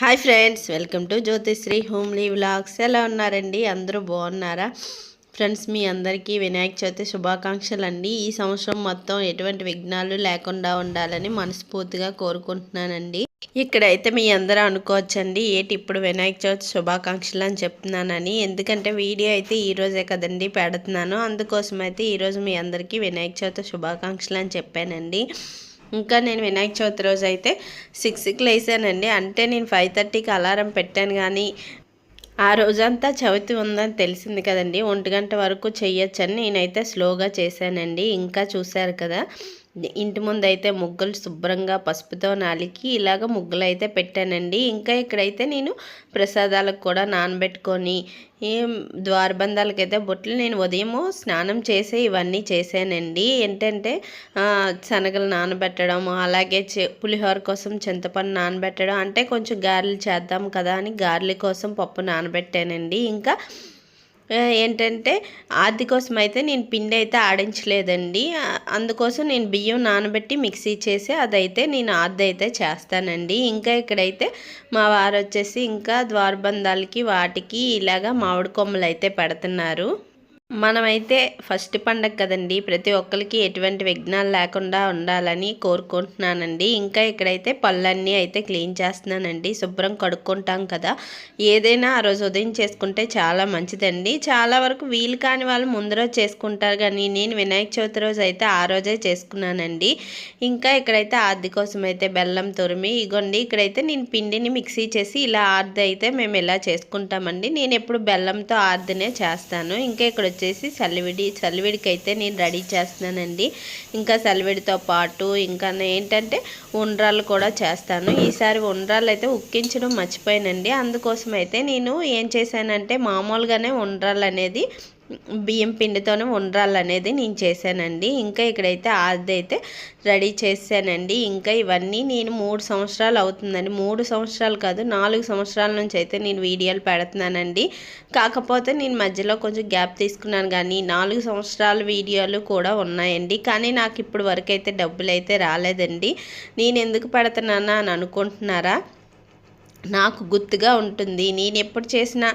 Hi friends welcome to Jyothisri homely vlogs. ఎలా ఉన్నారండి? అందరూ బాగున్నారా? ఫ్రెండ్స్ మీ అందరికీ వినాయక చవితి శుభాకాంక్షలు అండి ఈ సంవత్సరం మొత్తం ఎటువంటి విఘ్నాలు లేకుండా ఉండాలని మనస్ఫూర్తిగా కోరుకుంటున్నానండి. ఇక్కడైతే మీ అందరూ అనుకోవచ్చండి ఏటి ఇప్పుడు వినాయక చవితి శుభాకాంక్షలు అని చెప్తున్నానని. ఎందుకంటే వీడియో అయితే ఈ రోజే కదండి పెడుతున్నాను. అందుకోసం అయితే ఈరోజు మీ అందరికీ వినాయక చవితి శుభాకాంక్షలు అని చెప్పానండి. ఇంకా నేను వినాయక చవితి రోజు అయితే సిక్స్కి లేసానండి అంటే నేను ఫైవ్ థర్టీకి అలారం పెట్టాను కానీ ఆ రోజంతా చవితి ఉందని తెలిసింది కదండి. ఒంటి గంట వరకు చేయొచ్చని నేనైతే స్లోగా చేశానండి. ఇంకా చూశారు కదా. ఇంటి ముందు అయితే ముగ్గులు శుభ్రంగా పసుపుతో నాలికి ఇలాగ ముగ్గులు అయితే పెట్టానండి. ఇంకా ఇక్కడైతే నేను ప్రసాదాలకు కూడా నానబెట్టుకొని ఈ ద్వారబంధాలకైతే బొట్లు నేను ఉదయము స్నానం చేసి ఇవన్నీ చేశానండి. ఏంటంటే శనగలు నానబెట్టడం అలాగే పులిహోర కోసం చింతపండు నానబెట్టడం అంటే కొంచెం గారెలు చేద్దాం కదా అని గారెల కోసం పప్పు నానబెట్టానండి. ఇంకా ఏంటంటే ఆది కోసం అయితే నేను పిండి అయితే ఆడించలేదండి అందుకోసం నేను బియ్యం నానబెట్టి మిక్సీ చేసి అదైతే నేను ఆది అయితే చేస్తానండి. ఇంకా ఇక్కడైతే మా వారు వచ్చేసి ఇంకా ద్వారబంధాలకి వాటికి ఇలాగా మామిడి కొమ్మలు అయితే పెడుతున్నారు. మనమైతే ఫస్ట్ పండగ కదండి ప్రతి ఒక్కరికి ఎటువంటి విఘ్నాలు లేకుండా ఉండాలని కోరుకుంటున్నానండి. ఇంకా ఇక్కడైతే పళ్ళన్నీ అయితే క్లీన్ చేస్తున్నానండి శుభ్రం కడుక్కుంటాం కదా. ఏదైనా ఆ రోజు ఉదయం చేసుకుంటే చాలా మంచిదండి. చాలా వరకు వీలు కాని వాళ్ళు ముందు రోజు చేసుకుంటారు కానీ నేను వినాయక చవితి రోజు అయితే ఆ రోజే చేసుకున్నానండి. ఇంకా ఇక్కడైతే ఆర్ది కోసం అయితే బెల్లం తురిమి ఇగోండి ఇక్కడైతే నేను పిండిని మిక్సీ చేసి ఇలా ఆర్ది అయితే మేము ఇలా చేసుకుంటామండి. నేను ఎప్పుడు బెల్లంతో ఆర్దినే చేస్తాను. ఇంకా ఇక్కడ వచ్చేసి చలివిడి చలివిడికి అయితే నేను రెడీ చేస్తున్నానండి. ఇంకా చలివిడితో పాటు ఇంకా ఏంటంటే ఉండ్రాలు కూడా చేస్తాను. ఈసారి ఉండ్రాలు అయితే ఉక్కించడం మర్చిపోయానండి. అందుకోసం అయితే నేను ఏం చేశానంటే మామూలుగానే ఉండ్రాలు అనేది బియ్యం పిండితోనే ఉండ్రాలు అనేది నేను చేశానండి. ఇంకా ఇక్కడైతే ఆర్ది అయితే రెడీ చేశానండి. ఇంకా ఇవన్నీ నేను మూడు సంవత్సరాలు అవుతుందండి. మూడు సంవత్సరాలు కాదు నాలుగు సంవత్సరాల నుంచి అయితే నేను వీడియోలు పెడుతున్నానండి. కాకపోతే నేను మధ్యలో కొంచెం గ్యాప్ తీసుకున్నాను కానీ నాలుగు సంవత్సరాల వీడియోలు కూడా ఉన్నాయండి. కానీ నాకు ఇప్పుడు వరకు అయితే డబ్బులు అయితే రాలేదండి. నేను ఎందుకు పెడుతున్నానా అని అనుకుంటున్నారా? నాకు గుర్తుగా ఉంటుంది. నేను ఎప్పుడు చేసినా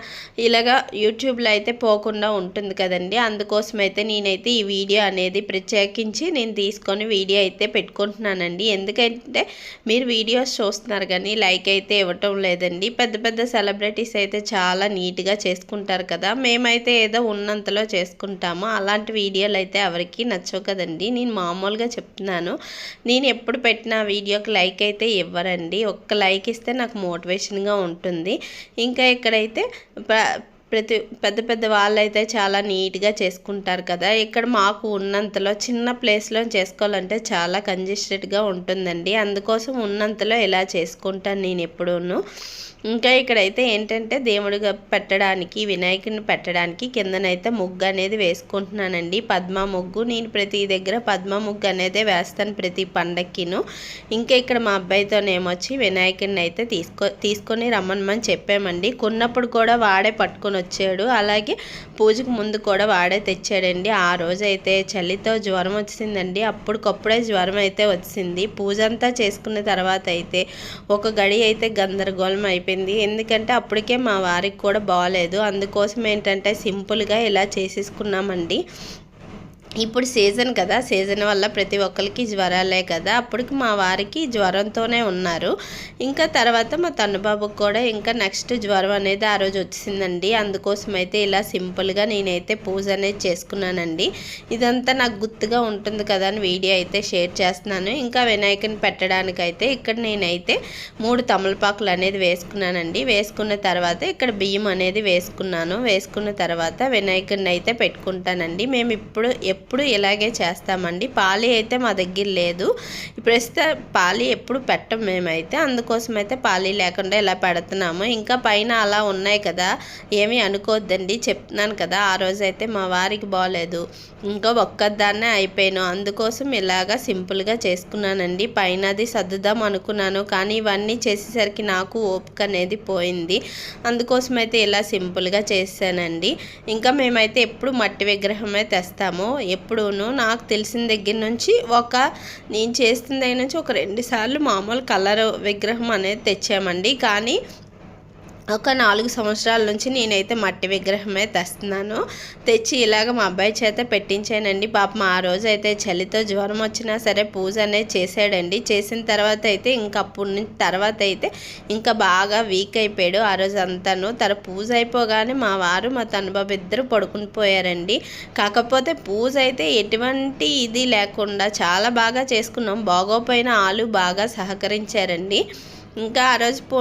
ఇలాగా యూట్యూబ్లో అయితే పోకుండా ఉంటుంది కదండి. అందుకోసం అయితే నేనైతే ఈ వీడియో అనేది ప్రత్యేకించి నేను తీసుకొని వీడియో అయితే పెట్టుకుంటున్నానండి. ఎందుకంటే మీరు వీడియోస్ చూస్తున్నారు కానీ లైక్ అయితే ఇవ్వటం లేదండి. పెద్ద పెద్ద సెలబ్రిటీస్ అయితే చాలా నీట్గా చేసుకుంటారు కదా. మేమైతే ఏదో ఉన్నంతలో చేసుకుంటాము. అలాంటి వీడియోలు అయితే ఎవరికి నచ్చవు కదండి. నేను మామూలుగా చెప్తున్నాను. నేను ఎప్పుడు పెట్టిన వీడియోకి లైక్ అయితే ఇవ్వరండి. ఒక్క లైక్ ఇస్తే నాకు మోటివేషన్ మోటివేషన్గా ఉంటుంది. ఇంకా ఇక్కడైతే ప్రతి పెద్ద పెద్ద వాళ్ళైతే చాలా నీట్గా చేసుకుంటారు కదా. ఇక్కడ మాకు ఉన్నంతలో చిన్న ప్లేస్లో చేసుకోవాలంటే చాలా కంజెస్టెడ్గా ఉంటుందండి. అందుకోసం ఉన్నంతలో ఇలా చేసుకుంటాను నేను ఎప్పుడూను. ఇంకా ఇక్కడైతే ఏంటంటే దేవుడిగా పెట్టడానికి వినాయకుడిని పెట్టడానికి కిందనైతే ముగ్గు అనేది వేసుకుంటున్నానండి. పద్మ ముగ్గు నేను ప్రతి దగ్గర పద్మ ముగ్గు అనేది వేస్తాను ప్రతి పండక్కిను. ఇంకా ఇక్కడ మా అబ్బాయితోనేమొచ్చి వినాయకుడిని అయితే తీసుకో తీసుకొని రమ్మనమని చెప్పామండి. కొన్నప్పుడు కూడా వాడే పట్టుకొని వచ్చాడు. అలాగే పూజకు ముందు కూడా వాడే తెచ్చాడండి. ఆ రోజు అయితే చలితో జ్వరం వచ్చిందండి. అప్పటికప్పుడే జ్వరం అయితే వచ్చింది. పూజ అంతా చేసుకున్న తర్వాత అయితే ఒక గడి అయితే గందరగోళం అయిపోయింది. అయిపోయింది ఎందుకంటే అప్పటికే మా వారికి కూడా బాగాలేదు అందుకోసం ఏంటంటే సింపుల్గా ఇలా చేసేసుకున్నామండి. ఇప్పుడు సీజన్ కదా సీజన్ వల్ల ప్రతి ఒక్కరికి జ్వరాలే కదా. అప్పటికి మా వారికి జ్వరంతోనే ఉన్నారు. ఇంకా తర్వాత మా తన్నుబాబుకి కూడా ఇంకా నెక్స్ట్ జ్వరం అనేది ఆ రోజు వచ్చిందండి అందుకోసం అయితే ఇలా సింపుల్గా నేనైతే పూజ అనేది చేసుకున్నానండి. ఇదంతా నాకు గుర్తుగా ఉంటుంది కదా అని వీడియో అయితే షేర్ చేస్తున్నాను. ఇంకా వినాయకుని పెట్టడానికైతే ఇక్కడ నేనైతే మూడు తమలపాకులు అనేది వేసుకున్నానండి. వేసుకున్న తర్వాత ఇక్కడ బియ్యం అనేది వేసుకున్నాను. వేసుకున్న తర్వాత వినాయకుడిని అయితే పెట్టుకుంటానండి. మేము ఇప్పుడు ఎప్పుడు ఇలాగే చేస్తామండి. పాలి అయితే మా దగ్గర లేదు. ప్రస్తుత పాలి ఎప్పుడు పెట్టం మేమైతే. అందుకోసం అయితే పాలి లేకుండా ఇలా పెడుతున్నాము. ఇంకా పైన అలా ఉన్నాయి కదా. ఏమీ అనుకోవద్దండి చెప్తున్నాను కదా. ఆ రోజు అయితే మా వారికి బాగలేదు ఇంకా ఒక్కదాన్నే అయిపోయాను. అందుకోసం ఇలాగా సింపుల్గా చేసుకున్నానండి. పైన అది సర్దుదాం అనుకున్నాను. కానీ ఇవన్నీ చేసేసరికి నాకు ఓపిక అనేది పోయింది. అందుకోసం అయితే ఇలా సింపుల్గా చేశానండి. ఇంకా మేమైతే ఎప్పుడు మట్టి విగ్రహమే తెస్తాము. ఎప్పుడూను నాకు తెలిసిన దగ్గర నుంచి ఒక నేను చేస్తున్న దగ్గర నుంచి ఒక రెండు సార్లు మామూలు కలర్ విగ్రహం అనేది తెచ్చామండి. కానీ ఒక నాలుగు సంవత్సరాల నుంచి నేనైతే మట్టి విగ్రహమే తెస్తున్నాను. తెచ్చి ఇలాగ మా అబ్బాయి చేత పెట్టించానండి. పాపం ఆ రోజు అయితే చలితో జ్వరం వచ్చినా సరే పూజ అనేది చేశాడండి. చేసిన తర్వాత అయితే ఇంకా అప్పటి నుంచి తర్వాత అయితే ఇంకా బాగా వీక్ అయిపోయాడు ఆ రోజు అంతాను తన పూజ అయిపోగానే మా వారు మా తనుబాబు ఇద్దరు పడుకుని పోయారండి. కాకపోతే పూజ అయితే ఎటువంటి ఇది లేకుండా చాలా బాగా చేసుకున్నాం. బాగోపోయిన ఆలు బాగా సహకరించారండి. ఇంకా ఆ రోజు పో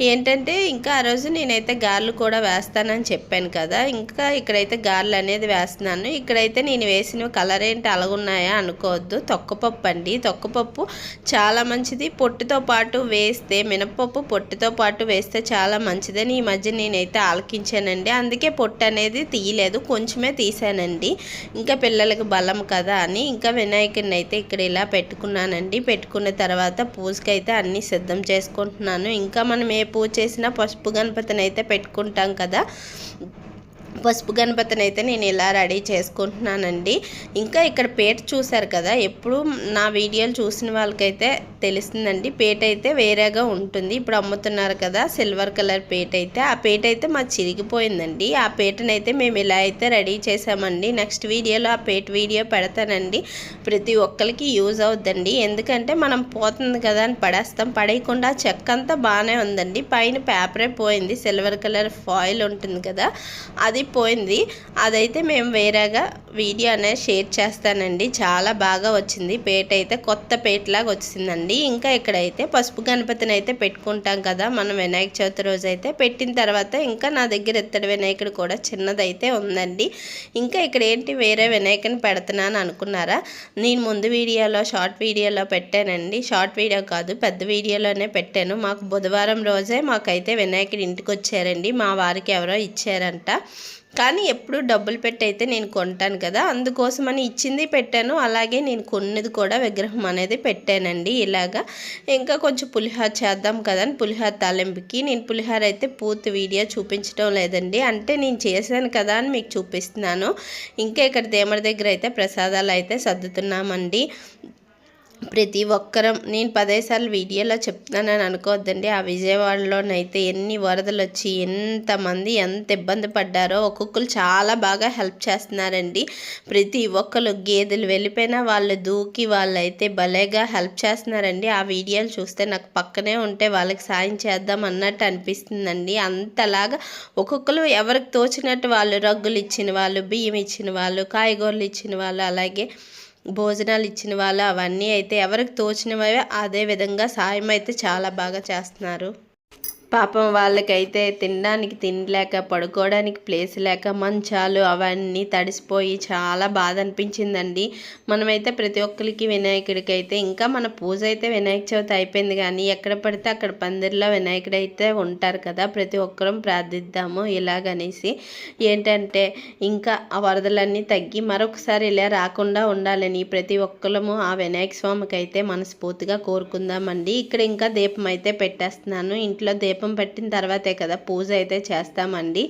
ఏంటంటే ఇంకా ఆ రోజు నేనైతే గార్లు కూడా వేస్తానని చెప్పాను కదా ఇంకా ఇక్కడైతే గార్లు అనేది వేస్తున్నాను. ఇక్కడైతే నేను వేసిన కలర్ ఏంటి అలాగున్నాయా అనుకోవద్దు. తొక్కపప్పు అండి. తొక్కపప్పు చాలా మంచిది. పొట్టుతో పాటు వేస్తే మినపప్పు పొట్టుతో పాటు వేస్తే చాలా మంచిదని ఈ మధ్య నేనైతే ఆలకించానండి. అందుకే పొట్టు అనేది తీయలేదు. కొంచెమే తీసానండి. ఇంకా పిల్లలకు బలం కదా అని ఇంకా వినాయకుడిని అయితే ఇక్కడ ఇలా పెట్టుకున్నానండి. పెట్టుకున్న తర్వాత పూజకి అయితే అన్నీ సిద్ధం చేసి చేసుకుంటున్నాను. ఇంకా మనం ఏ పూజ చేసినా పసుపు గణపతిని అయితే పెట్టుకుంటాం కదా. పసుపు గణపతిని అయితే నేను ఇలా రెడీ చేసుకుంటున్నానండి. ఇంకా ఇక్కడ పేట చూశారు కదా ఎప్పుడు నా వీడియోలు చూసిన వాళ్ళకైతే తెలుస్తుందండి. పేట అయితే వేరేగా ఉంటుంది. ఇప్పుడు అమ్ముతున్నారు కదా సిల్వర్ కలర్ పేట అయితే. ఆ పేట అయితే మా చిరిగిపోయిందండి. ఆ పేటనైతే మేము ఇలా అయితే రెడీ చేసామండి. నెక్స్ట్ వీడియోలో ఆ పేట వీడియో పెడతానండి. ప్రతి ఒక్కరికి యూజ్ అవుద్దండి. ఎందుకంటే మనం పోతుంది కదా అని పడేస్తాం. పడేయకుండా చెక్క అంతా బాగానే ఉందండి. పైన పేపరే పోయింది. సిల్వర్ కలర్ ఫాయిల్ ఉంటుంది కదా అది పోయింది అదైతే మేము వేరేగా వీడియో అనేది షేర్ చేస్తానండి. చాలా బాగా వచ్చింది. పేట అయితే కొత్త పేటలాగా వచ్చిందండి. ఇంకా ఇక్కడైతే పసుపు గణపతిని అయితే పెట్టుకుంటాం కదా. మనం వినాయక చవితి రోజు అయితే పెట్టిన తర్వాత ఇంకా నా దగ్గర ఇత్తడి వినాయకుడు కూడా చిన్నదైతే ఉందండి. ఇంకా ఇక్కడ ఏంటి వేరే వినాయకుని పెడుతున్నాను అనుకున్నారా? నేను ముందు వీడియోలో షార్ట్ వీడియోలో పెట్టానండి. షార్ట్ వీడియో కాదు పెద్ద వీడియోలోనే పెట్టాను. మాకు బుధవారం రోజే మాకైతే వినాయకుడి ఇంటికి వచ్చారండి. మా వారికి ఎవరో ఇచ్చారంట. కానీ ఎప్పుడు డబ్బులు పెట్టి అయితే నేను కొంటాను కదా అందుకోసమని ఇచ్చింది పెట్టాను. అలాగే నేను కొన్నది కూడా విగ్రహం అనేది పెట్టానండి ఇలాగా. ఇంకా కొంచెం పులిహార చేద్దాం కదా అని పులిహార తాలింపుకి. నేను పులిహార అయితే పూర్తి వీడియో చూపించడం లేదండి. అంటే నేను చేశాను కదా అని మీకు చూపిస్తున్నాను. ఇంకా ఇక్కడ దేమర దగ్గర అయితే ప్రసాదాలు అయితే సర్దుతున్నామండి. ప్రతి ఒక్కరం నేను పదేసార్లు వీడియోలో చెప్తున్నానని అనుకోవద్దండి. ఆ విజయవాడలోనైతే ఎన్ని వరదలు వచ్చి ఎంతమంది ఎంత ఇబ్బంది పడ్డారో ఒక్కొక్కరు చాలా బాగా హెల్ప్ చేస్తున్నారండి. ప్రతి ఒక్కరు గేదెలు వెళ్ళిపోయినా వాళ్ళు దూకి వాళ్ళైతే భలేగా హెల్ప్ చేస్తున్నారండి. ఆ వీడియోలు చూస్తే నాకు పక్కనే ఉంటే వాళ్ళకి సాయం చేద్దాం అన్నట్టు అనిపిస్తుందండి. అంతలాగా ఒక్కొక్కరు ఎవరికి తోచినట్టు వాళ్ళు రగ్గులు ఇచ్చిన వాళ్ళు బియ్యం ఇచ్చిన వాళ్ళు కాయగూరలు ఇచ్చిన వాళ్ళు అలాగే భోజనాలు ఇచ్చిన వాళ్ళు అవన్నీ అయితే ఎవరికి తోచినవే అదే విధంగా సాయం అయితే చాలా బాగా చేస్తున్నారు. పాపం వాళ్ళకైతే తినడానికి తినలేక పడుకోవడానికి ప్లేస్ లేక మంచాలు అవన్నీ తడిసిపోయి చాలా బాధ అనిపించిందండి. మనమైతే ప్రతి ఒక్కరికి వినాయకుడికి అయితే ఇంకా మన పూజ అయితే వినాయక చవితి అయిపోయింది కానీ ఎక్కడ పడితే అక్కడ పందిరిలో వినాయకుడు అయితే ఉంటారు కదా. ప్రతి ఒక్కరం ప్రార్థిద్దాము ఇలాగనేసి. ఏంటంటే ఇంకా ఆ వరదలన్నీ తగ్గి మరొకసారి ఇలా రాకుండా ఉండాలని ప్రతి ఒక్కరము ఆ వినాయక స్వామికి అయితే మనస్ఫూర్తిగా కోరుకుందామండి. ఇక్కడ ఇంకా దీపం అయితే పెట్టేస్తున్నాను. ఇంట్లో దీపం దీపం పెట్టిన తర్వాతే కదా పూజ అయితే చేస్తామండి.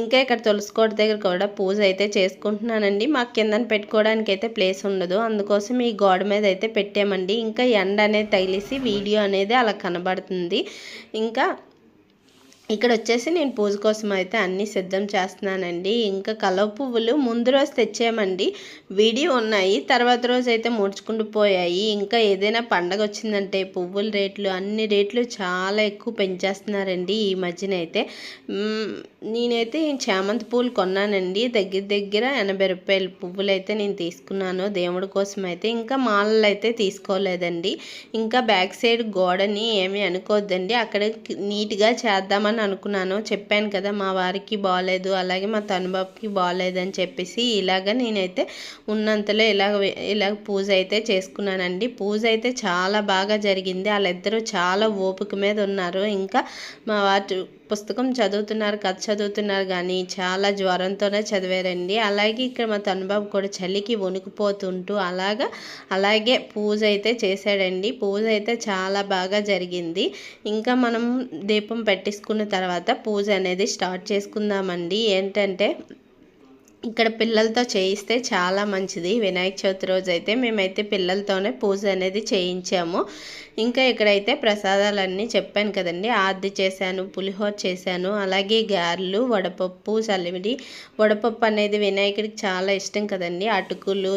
ఇంకా ఇక్కడ తులసికోట దగ్గర కూడా పూజ అయితే చేసుకుంటున్నానండి. మాకు కిందన పెట్టుకోవడానికి అయితే ప్లేస్ ఉండదు. అందుకోసం ఈ గోడ మీద అయితే పెట్టామండి. ఇంకా ఎండ అనేది తగిలేసి వీడియో అనేది అలా కనబడుతుంది. ఇంకా ఇక్కడ వచ్చేసి నేను పూజ కోసం అయితే అన్నీ సిద్ధం చేస్తున్నానండి. ఇంకా కలవ పువ్వులు ముందు రోజు తెచ్చామండి. వీడియో ఉన్నాయి. తర్వాత రోజు అయితే ముడుచుకుంటూ పోయాయి. ఇంకా ఏదైనా పండగ వచ్చిందంటే పువ్వుల రేట్లు అన్ని రేట్లు చాలా ఎక్కువ పెంచేస్తున్నారండి ఈ మధ్యన అయితే. నేనైతే చామంతి పూలు కొన్నానండి. దగ్గర దగ్గర ఎనభై రూపాయల పువ్వులు అయితే నేను తీసుకున్నాను. దేవుడి కోసం అయితే ఇంకా మాలలు అయితే తీసుకోలేదండి. ఇంకా బ్యాక్ సైడ్ గోడని ఏమీ అనుకోవద్దండి అక్కడ నీట్గా చేద్దామని అనుకున్నాను. చెప్పాను కదా మా వారికి బాగాలేదు అలాగే మా తనుబాబుకి బాగాలేదని చెప్పేసి ఇలాగ నేనైతే ఉన్నంతలో ఇలాగ ఇలాగ పూజ అయితే చేసుకున్నానండి. పూజ అయితే చాలా బాగా జరిగింది. వాళ్ళిద్దరూ చాలా ఓపిక మీద ఉన్నారు. ఇంకా మా వారి పుస్తకం చదువుతున్నారు కథ చదువుతున్నారు కానీ చాలా జ్వరంతోనే చదివారండి. అలాగే ఇక్కడ మా తనుబాబు కూడా చలికి వణుకుపోతుంటూ అలాగా అలాగే పూజ అయితే చేశాడండి. పూజ అయితే చాలా బాగా జరిగింది. ఇంకా మనం దీపం పెట్టేసుకున్న తర్వాత పూజ అనేది స్టార్ట్ చేసుకుందామండి. ఏంటంటే ఇక్కడ పిల్లలతో చేయిస్తే చాలా మంచిది. వినాయక చవితి రోజు అయితే మేమైతే పిల్లలతోనే పూజ అనేది చేయించాము. ఇంకా ఇక్కడైతే ప్రసాదాలన్నీ చెప్పాను కదండి. ఆర్ది చేశాను పులిహోర చేశాను అలాగే గారెలు వడపప్పు చలివిడి. వడపప్పు అనేది వినాయకుడికి చాలా ఇష్టం కదండి. అటుకులు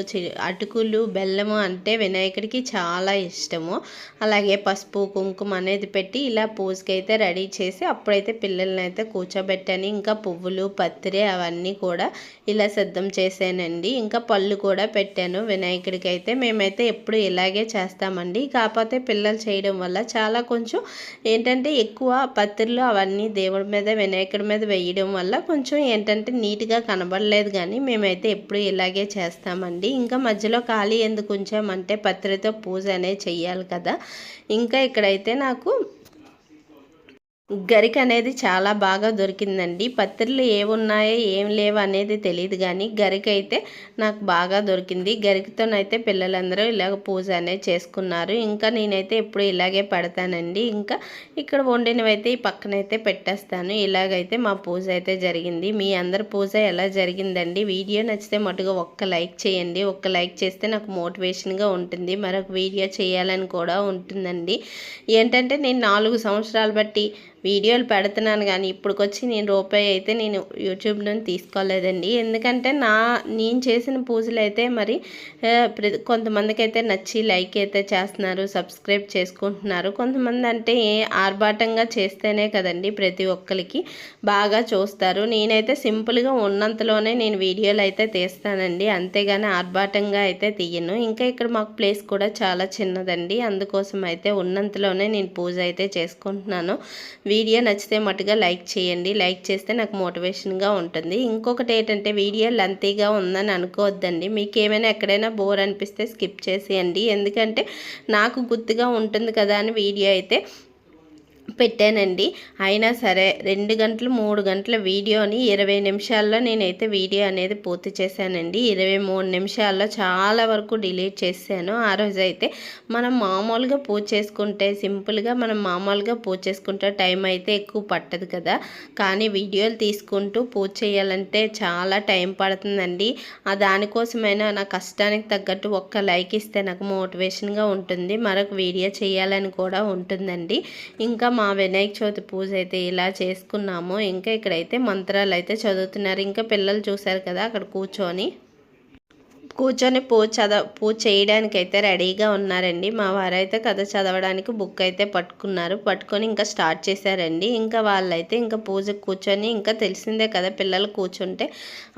అటుకులు బెల్లము అంటే వినాయకుడికి చాలా ఇష్టము. అలాగే పసుపు కుంకుమ అనేది పెట్టి ఇలా పూజకి అయితే రెడీ చేసి అప్పుడైతే పిల్లల్ని అయితే కూర్చోబెట్టాను ఇంకా పువ్వులు పత్తిరి అవన్నీ కూడా ఇలా ఇలా సిద్ధం చేశానండి. ఇంకా పళ్ళు కూడా పెట్టాను. వినాయకుడికి అయితే మేమైతే ఎప్పుడు ఇలాగే చేస్తామండి. కాకపోతే పిల్లలు చేయడం వల్ల చాలా కొంచెం ఏంటంటే ఎక్కువ పత్రిలు అవన్నీ దేవుడి మీద వినాయకుడి మీద వేయడం వల్ల కొంచెం ఏంటంటే నీట్గా కనబడలేదు కానీ మేమైతే ఎప్పుడు ఇలాగే చేస్తామండి. ఇంకా మధ్యలో ఖాళీ ఎందుకు ఉంచామంటే పత్రితో పూజ అనేది చెయ్యాలి కదా. ఇంకా ఇక్కడైతే నాకు గరిక అనేది చాలా బాగా దొరికిందండి. పత్రిలు ఏమున్నాయో ఏం లేవు అనేది తెలియదు కానీ గరిక అయితే నాకు బాగా దొరికింది. గరికతోనైతే పిల్లలందరూ ఇలాగ పూజ అనేది చేసుకున్నారు. ఇంకా నేనైతే ఎప్పుడు ఇలాగే పెడతానండి. ఇంకా ఇక్కడ వండినవైతే ఈ పక్కనైతే పెట్టేస్తాను. ఇలాగైతే మా పూజ అయితే జరిగింది. మీ అందరి పూజ ఎలా జరిగిందండి? వీడియో నచ్చితే మటుగా ఒక్క లైక్ చేయండి. ఒక్క లైక్ చేస్తే నాకు మోటివేషన్గా ఉంటుంది. మరొక వీడియో చేయాలని కూడా ఉంటుందండి. ఏంటంటే నేను నాలుగు సంవత్సరాలు బట్టి వీడియోలు పెడుతున్నాను కానీ ఇప్పటికొచ్చి నేను రూపాయి అయితే నేను యూట్యూబ్ నుండి తీసుకోలేదండి. ఎందుకంటే నా నేను చేసిన పూజలు అయితే మరి కొంతమందికి అయితే నచ్చి లైక్ అయితే చేస్తున్నారు సబ్స్క్రైబ్ చేసుకుంటున్నారు. కొంతమంది అంటే ఆర్భాటంగా చేస్తేనే కదండి ప్రతి ఒక్కరికి బాగా చూస్తారు. నేనైతే సింపుల్గా ఉన్నంతలోనే నేను వీడియోలు అయితే తీస్తానండి. అంతేగాని ఆర్భాటంగా అయితే తీయను. ఇంకా ఇక్కడ మాకు ప్లేస్ కూడా చాలా చిన్నదండి. అందుకోసం అయితే ఉన్నంతలోనే నేను పూజ అయితే చేసుకుంటున్నాను. వీడియో నచ్చితే మటుగా లైక్ చేయండి. లైక్ చేస్తే నాకు మోటివేషన్గా ఉంటుంది. ఇంకొకటి ఏంటంటే వీడియో లెంతీగా ఉందని అనుకోవద్దండి. మీకు ఏమైనా ఎక్కడైనా బోర్ అనిపిస్తే స్కిప్ చేసేయండి. ఎందుకంటే నాకు గుర్తుగా ఉంటుంది కదా అని వీడియో అయితే పెట్టానండి. అయినా సరే రెండు గంటలు మూడు గంటల వీడియోని ఇరవై నిమిషాల్లో నేనైతే వీడియో అనేది పూర్తి చేశానండి. ఇరవై మూడు నిమిషాల్లో చాలా వరకు డిలీట్ చేశాను. ఆ రోజు అయితే మనం మామూలుగా పూజ చేసుకుంటే సింపుల్గా మనం మామూలుగా పూజ చేసుకుంటే టైం అయితే ఎక్కువ పట్టదు కదా. కానీ వీడియోలు తీసుకుంటూ పూజ చేయాలంటే చాలా టైం పడుతుందండి. ఆ దానికోసమైనా నా కష్టానికి తగ్గట్టు ఒక్క లైక్ ఇస్తే నాకు మోటివేషన్గా ఉంటుంది. మరొక వీడియో చేయాలని కూడా ఉంటుందండి. ఇంకా మా వినాయక చవితి పూజ అయితే ఇలా చేసుకున్నాము. ఇంకా ఇక్కడైతే మంత్రాలు అయితే చదువుతున్నారు. ఇంకా పిల్లలు చూశారు కదా అక్కడ కూర్చొని. కూర్చొని పూజ చదవ పూజ చేయడానికి అయితే రెడీగా ఉన్నారండి. మా వారైతే కథ చదవడానికి బుక్ అయితే పట్టుకున్నారు. పట్టుకొని ఇంకా స్టార్ట్ చేశారండి. ఇంకా వాళ్ళైతే ఇంకా పూజ కూర్చొని ఇంకా తెలిసిందే కదా పిల్లలు కూర్చుంటే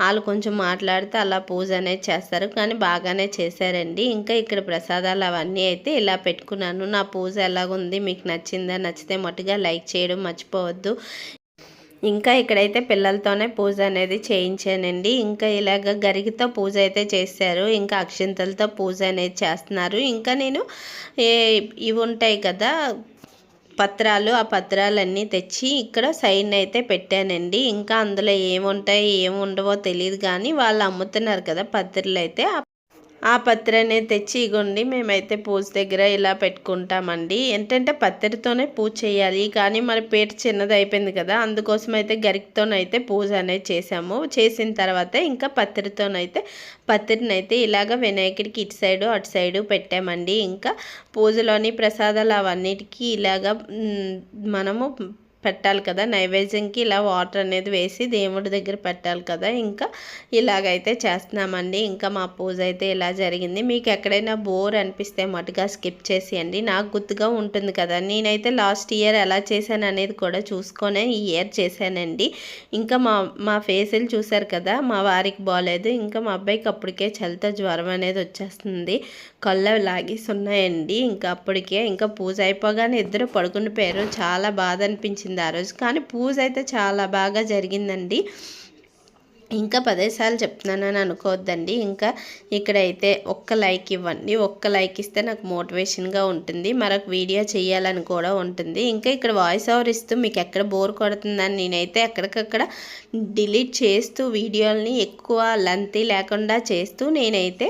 వాళ్ళు కొంచెం మాట్లాడితే అలా పూజ అనేది చేస్తారు. కానీ బాగానే చేశారండి. ఇంకా ఇక్కడ ప్రసాదాలు అవన్నీ అయితే ఇలా పెట్టుకున్నాను. నా పూజ ఎలాగుంది? మీకు నచ్చిందా? నచ్చితే మట్టుగా లైక్ చేయడం మర్చిపోవద్దు. ఇంకా ఇక్కడైతే పిల్లలతోనే పూజ అనేది చేయించానండి. ఇంకా ఇలాగ గరిగితో పూజ అయితే చేశారు. ఇంకా అక్షింతలతో పూజ అనేది చేస్తున్నారు. ఇంకా నేను ఇవి ఉంటాయి కదా పత్రాలు ఆ పత్రాలన్నీ తెచ్చి ఇక్కడ సైన్ అయితే పెట్టానండి. ఇంకా అందులో ఏముంటాయి ఏముండవో తెలియదు కానీ వాళ్ళు అమ్ముతున్నారు కదా పత్రాలు అయితే ఆ పత్రనే తెచ్చి ఇగోండి మేమైతే పూజ దగ్గర ఇలా పెట్టుకుంటామండి. ఏంటంటే పత్రితోనే పూజ చేయాలి. కానీ మరి పేట చిన్నది అయిపోయింది కదా అందుకోసం అయితే గరికతోనైతే పూజ అనేది చేసాము చేసిన తర్వాత ఇంకా పత్రితోనైతే పత్రినైతే ఇలాగ వినాయకుడికి ఇటు సైడు అటు సైడు పెట్టామండి. ఇంకా పూజలోని ప్రసాదాలు అవన్నిటికీ ఇలాగ మనము పెట్టాలి కదా. నైవేద్యంకి ఇలా వాటర్ అనేది వేసి దేవుడి దగ్గర పెట్టాలి కదా. ఇంకా ఇలాగైతే చేస్తున్నామండి. ఇంకా మా పూజ అయితే ఇలా జరిగింది. మీకు ఎక్కడైనా బోర్ అనిపిస్తే మటుగా స్కిప్ చేసేయండి. నాకు గుర్తుగా ఉంటుంది కదా. నేనైతే లాస్ట్ ఇయర్ ఎలా చేశాను అనేది కూడా చూసుకొనే ఈ ఇయర్ చేశానండి. ఇంకా మా మా ఫేసులు చూశారు కదా. మా వారికి బాగాలేదు ఇంకా మా అబ్బాయికి అప్పటికే చలితో జ్వరం అనేది వచ్చేస్తుంది. కళ్ళ లాగేసి ఉన్నాయండి. ఇంకా అప్పటికే ఇంకా పూజ అయిపోగానే ఇద్దరు పడుకుని పోయారు. చాలా బాధ అనిపించింది. జరిగింది ఆ రోజు. కానీ పూజ అయితే చాలా బాగా జరిగిందండి. ఇంకా పదేసార్లు చెప్తున్నానని అనుకోవద్దండి. ఇంకా ఇక్కడైతే ఒక్క లైక్ ఇవ్వండి. ఒక్క లైక్ ఇస్తే నాకు మోటివేషన్గా ఉంటుంది. మరొక వీడియో చేయాలని కూడా ఉంటుంది. ఇంకా ఇక్కడ వాయిస్ ఓవర్ ఇస్తూ మీకు ఎక్కడ బోర్ కొడుతుందని నేనైతే ఎక్కడికక్కడ డిలీట్ చేస్తూ వీడియోలని ఎక్కువ లెంతీ లేకుండా చేస్తూ నేనైతే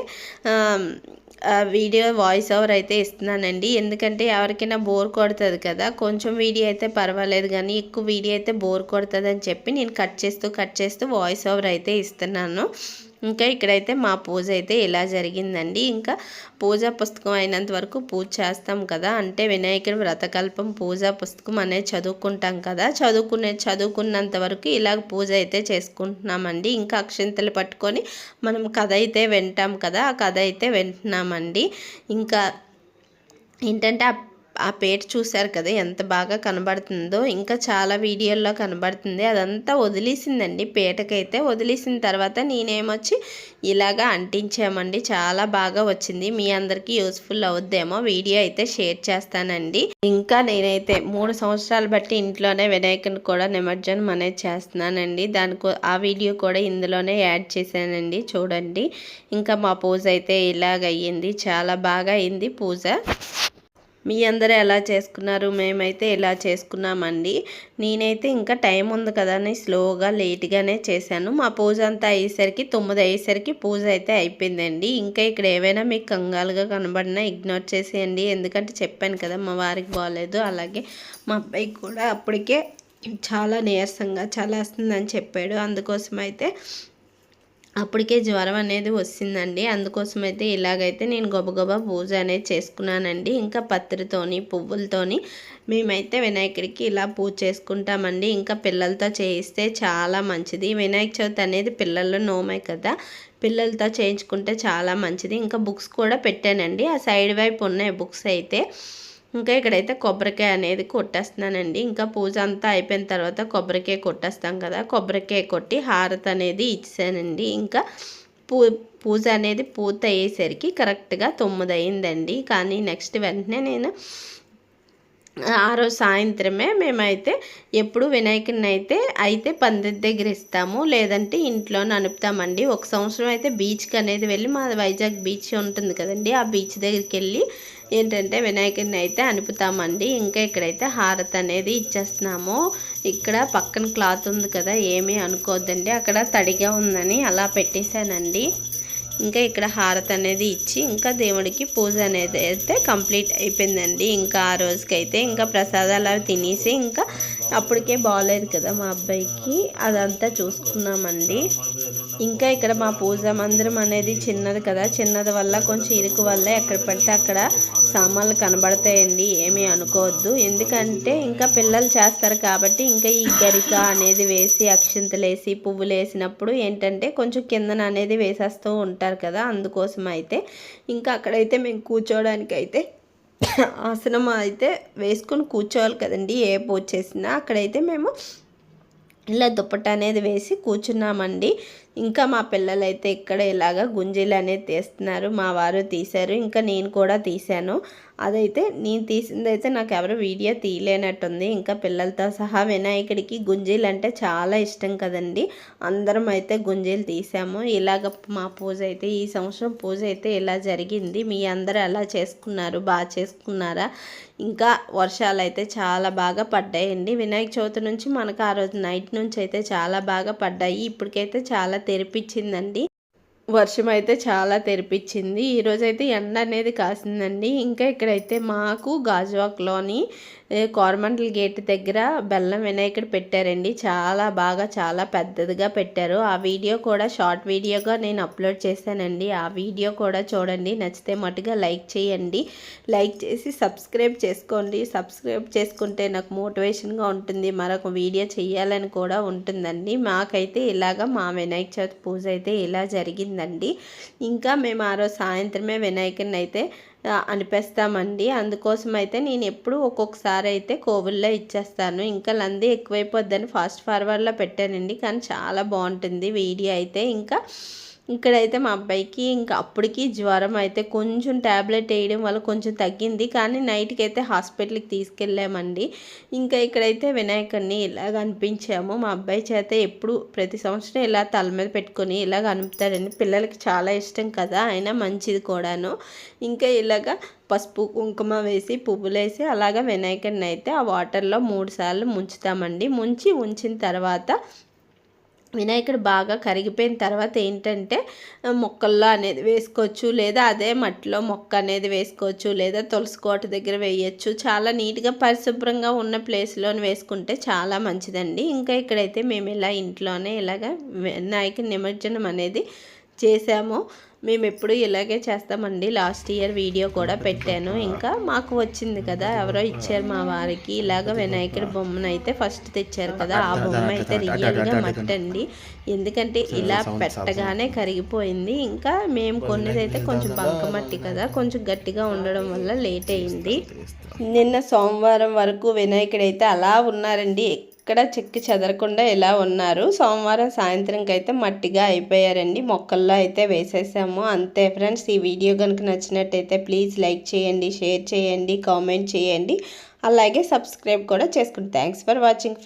వీడియో వాయిస్ ఓవర్ అయితే ఇస్తున్నానండి. ఎందుకంటే ఎవరికైనా బోర్ కొడుతుంది కదా కొంచెం వీడియో అయితే పర్వాలేదు కానీ ఎక్కువ వీడియో అయితే బోర్ కొడుతుంది అని చెప్పి నేను కట్ చేస్తూ కట్ చేస్తూ వాయిస్ ఓవర్ అయితే ఇస్తున్నాను. ఇంకా ఇక్కడైతే మా పూజ అయితే ఇలా జరిగిందండి. ఇంకా పూజా పుస్తకం అయినంత వరకు పూజ చేస్తాం కదా. అంటే వినాయకుడి వ్రతకల్పం పూజా పుస్తకం అనేది చదువుకుంటాం కదా. చదువుకునే చదువుకున్నంత వరకు ఇలాగ పూజ అయితే చేసుకుంటున్నామండి. ఇంకా అక్షంతలు పట్టుకొని మనం కథ అయితే వింటాం కదా. ఆ కథ అయితే వింటున్నామండి. ఇంకా ఏంటంటే ఆ పేట చూశారు కదా ఎంత బాగా కనబడుతుందో ఇంకా చాలా వీడియోల్లో కనబడుతుంది. అదంతా వదిలేసిందండి పేటకైతే వదిలేసిన తర్వాత నేనేమొచ్చి ఇలాగా అంటించామండి చాలా బాగా వచ్చింది. మీ అందరికీ యూస్ఫుల్ అవుద్దేమో వీడియో అయితే షేర్ చేస్తానండి. ఇంకా నేనైతే మూడు సంవత్సరాలు బట్టి ఇంట్లోనే వినాయకుని కూడా నిమజ్జనం అనేది చేస్తున్నానండి. దానికి ఆ వీడియో కూడా ఇందులోనే యాడ్ చేశానండి చూడండి. ఇంకా మా పూజ అయితే ఇలాగ అయ్యింది చాలా బాగా అయింది పూజ. మీ అందరూ ఎలా చేసుకున్నారు? మేమైతే ఇలా చేసుకున్నామండి? నేనైతే ఇంకా టైం ఉంది కదా అని స్లోగా లేట్గానే చేశాను. మా పూజ అంతా అయ్యేసరికి తొమ్మిది అయ్యేసరికి పూజ అయితే అయిపోయిందండి. ఇంకా ఇక్కడ ఏవైనా మీకు కంగాలుగా కనబడినా ఇగ్నోర్ చేసేయండి. ఎందుకంటే చెప్పాను కదా మా వారికి బాగాలేదు అలాగే మా అబ్బాయికి కూడా అప్పటికే చాలా నీరసంగా చాలా వస్తుందని చెప్పాడు. అందుకోసం అయితే అప్పటికే జ్వరం అనేది వచ్చిందండి అందుకోసం అయితే ఇలాగైతే నేను గబగబా పూజ అనేది చేసుకున్నానండి. ఇంకా పత్రితోని పువ్వులతోని మేమైతే వినాయకుడికి ఇలా పూజ చేసుకుంటామండి. ఇంకా పిల్లలతో చేయిస్తే చాలా మంచిది. వినాయక చవితి అనేది పిల్లల్లో నోమే కదా. పిల్లలతో చేయించుకుంటే చాలా మంచిది. ఇంకా బుక్స్ కూడా పెట్టానండి. ఆ సైడ్ వైపు ఉన్నాయి బుక్స్ అయితే. ఇంకా ఇక్కడైతే కొబ్బరికాయ అనేది కొట్టేస్తున్నానండి. ఇంకా పూజ అంతా అయిపోయిన తర్వాత కొబ్బరికాయ కొట్టేస్తాం కదా కొబ్బరికాయ కొట్టి హారత అనేది ఇచ్చానండి ఇంకా పూ పూజ అనేది పూర్తి అయ్యేసరికి కరెక్ట్గా తొమ్మిది అయిందండి కానీ నెక్స్ట్ వెంటనే నేను ఆ రోజు సాయంత్రమే మేమైతే ఎప్పుడు వినాయకుడిని అయితే అయితే పందిరి దగ్గర ఇస్తాము లేదంటే ఇంట్లో నడుపుతామండి ఒక సంవత్సరం అయితే బీచ్కి అనేది వెళ్ళి మా వైజాగ్ బీచ్ ఉంటుంది కదండి ఆ బీచ్ దగ్గరికి వెళ్ళి ఏంటంటే వినాయకుడిని అయితే అనుపుతామండి ఇంకా ఇక్కడైతే హారతి అనేది ఇచ్చేస్తున్నాము. ఇక్కడ పక్కన క్లాత్ ఉంది కదా ఏమీ అనుకోవద్దండి అక్కడ తడిగా ఉందని అలా పెట్టేశానండి. ఇంకా ఇక్కడ హారతి అనేది ఇచ్చి ఇంకా దేవుడికి పూజ అనేది అయితే కంప్లీట్ అయిపోయిందండి. ఇంకా ఆ రోజుకైతే ఇంకా ప్రసాదాలు తినేసి ఇంకా అప్పటికే బాగాలేదు కదా మా అబ్బాయికి. అదంతా చూసుకున్నామండి. ఇంకా ఇక్కడ మా పూజ మందిరం అనేది చిన్నది కదా. చిన్నది వల్ల కొంచెం ఇరుకు వల్ల ఎక్కడ పడితే అక్కడ సామాన్లు కనబడతాయండి. ఏమీ అనుకోవద్దు. ఎందుకంటే ఇంకా పిల్లలు చేస్తారు కాబట్టి ఇంకా ఈ గరిక అనేది వేసి అక్షింతలు వేసి పువ్వులు వేసినప్పుడు ఏంటంటే కొంచెం కిందన అనేది వేసేస్తూ ఉంటారు కదా. అందుకోసం అయితే ఇంకా అక్కడైతే మేము కూర్చోవడానికి అయితే ఆసనం అయితే వేసుకొని కూర్చోవాలి కదండి ఏ పూజ చేసినా. అక్కడైతే మేము ఇలా దుప్పట అనేది వేసి కూర్చున్నామండి. ఇంకా మా పిల్లలు అయితే ఇక్కడ ఇలాగ గుంజీలు అనేది తీస్తున్నారు. మా వారు తీశారు. ఇంకా నేను కూడా తీశాను. అదైతే నేను తీసిందైతే నాకు ఎవరు వీడియో తీయలేనట్టుంది. ఇంకా పిల్లలతో సహా వినాయకుడికి గుంజీలు అంటే చాలా ఇష్టం కదండి. అందరం అయితే గుంజీలు తీసాము ఇలాగ మా పూజ అయితే ఈ సంవత్సరం పూజ అయితే ఇలా జరిగింది. మీ అందరూ ఎలా చేసుకున్నారు? బాగా చేసుకున్నారా? ఇంకా వర్షాలు అయితే చాలా బాగా పడ్డాయండి. వినాయక చవితి నుంచి మనకు ఆ రోజు నైట్ నుంచి అయితే చాలా బాగా పడ్డాయి. ఇప్పటికైతే చాలా తెరిపించిందండి. వర్షం అయితే చాలా తెరిపించింది. ఈరోజైతే ఎండ అనేది కాసిందండి. ఇంకా ఇక్కడైతే మాకు గాజువాక్లోని కోరమండల్ గేట్ దగ్గర బెల్లం వినాయకుడు పెట్టారండి. చాలా బాగా చాలా పెద్దదిగా పెట్టారు. ఆ వీడియో కూడా షార్ట్ వీడియోగా నేను అప్లోడ్ చేశానండి. ఆ వీడియో కూడా చూడండి. నచ్చితే మటుగా లైక్ చేయండి. లైక్ చేసి సబ్స్క్రైబ్ చేసుకోండి. సబ్స్క్రైబ్ చేసుకుంటే నాకు మోటివేషన్గా ఉంటుంది. మరొక వీడియో చేయాలని కూడా ఉంటుందండి. మాకైతే ఇలాగ మా వినాయక చవితి పూజ అయితే ఇలా జరిగిందండి. ఇంకా మేము ఆ రోజు సాయంత్రమే వినాయకుని అయితే అనిపిస్తామండి. అందుకోసం అయితే నేను ఎప్పుడు ఒక్కొక్కసారి అయితే కోవిల్లో ఇచ్చేస్తాను. ఇంకా లంది ఎక్కువైపోద్దని ఫాస్ట్ ఫార్వర్డ్లో పెట్టానండి. కానీ చాలా బాగుంటుంది వీడియో అయితే. ఇంకా ఇక్కడైతే మా అబ్బాయికి ఇంకా అప్పటికి జ్వరం అయితే కొంచెం ట్యాబ్లెట్ వేయడం వల్ల కొంచెం తగ్గింది. కానీ నైట్కి అయితే హాస్పిటల్కి తీసుకెళ్ళామండి. ఇంకా ఇక్కడైతే వినాయకుడిని ఇలాగ అనిపించాము మా అబ్బాయి చేత ఎప్పుడు ప్రతి సంవత్సరం ఇలా తల మీద పెట్టుకొని ఇలాగ అనుపుతాడండి పిల్లలకి చాలా ఇష్టం కదా అయినా మంచిది కూడాను. ఇంకా ఇలాగ పసుపు కుంకుమ వేసి పువ్వులు వేసి అలాగ వినాయకుడిని అయితే ఆ వాటర్లో మూడు సార్లు ముంచుతామండి. ముంచి ఉంచిన తర్వాత వినాయకుడు బాగా కరిగిపోయిన తర్వాత ఏంటంటే మొక్కల్లో అనేది వేసుకోవచ్చు లేదా అదే మట్టిలో మొక్క అనేది వేసుకోవచ్చు లేదా తులసి కోట దగ్గర వేయచ్చు. చాలా నీట్గా పరిశుభ్రంగా ఉన్న ప్లేస్లోని వేసుకుంటే చాలా మంచిదండి. ఇంకా ఇక్కడైతే మేము ఇలా ఇంట్లోనే ఇలాగ వినాయక నిమజ్జనం అనేది చేసాము. మేము ఎప్పుడు ఇలాగే చేస్తామండి. లాస్ట్ ఇయర్ వీడియో కూడా పెట్టాను. ఇంకా మాకు వచ్చింది కదా ఎవరో ఇచ్చారు మా వారికి. ఇలాగ వినాయకుడి బొమ్మను అయితే ఫస్ట్ తెచ్చారు కదా ఆ బొమ్మ అయితే రియల్గా మట్టండి ఎందుకంటే ఇలా పెట్టగానే కరిగిపోయింది. ఇంకా మేము కొన్నదైతే కొంచెం బంకమట్టి కదా కొంచెం గట్టిగా ఉండడం వల్ల లేట్ అయింది. నిన్న సోమవారం వరకు వినాయకుడు అయితే అలా ఉన్నారండి. ఇక్కడ చెక్కి చెదరకుండా ఇలా ఉన్నారు? సోమవారం సాయంత్రంకి అయితే మట్టిగా అయిపోయారండి. మొక్కల్లో అయితే వేసేసాము. అంతే ఫ్రెండ్స్ ఈ వీడియో కనుక నచ్చినట్టయితే ప్లీజ్ లైక్ చేయండి షేర్ చేయండి కామెంట్ చేయండి. అలాగే సబ్స్క్రైబ్ కూడా చేసుకోండి థ్యాంక్స్ ఫర్ వాచింగ్.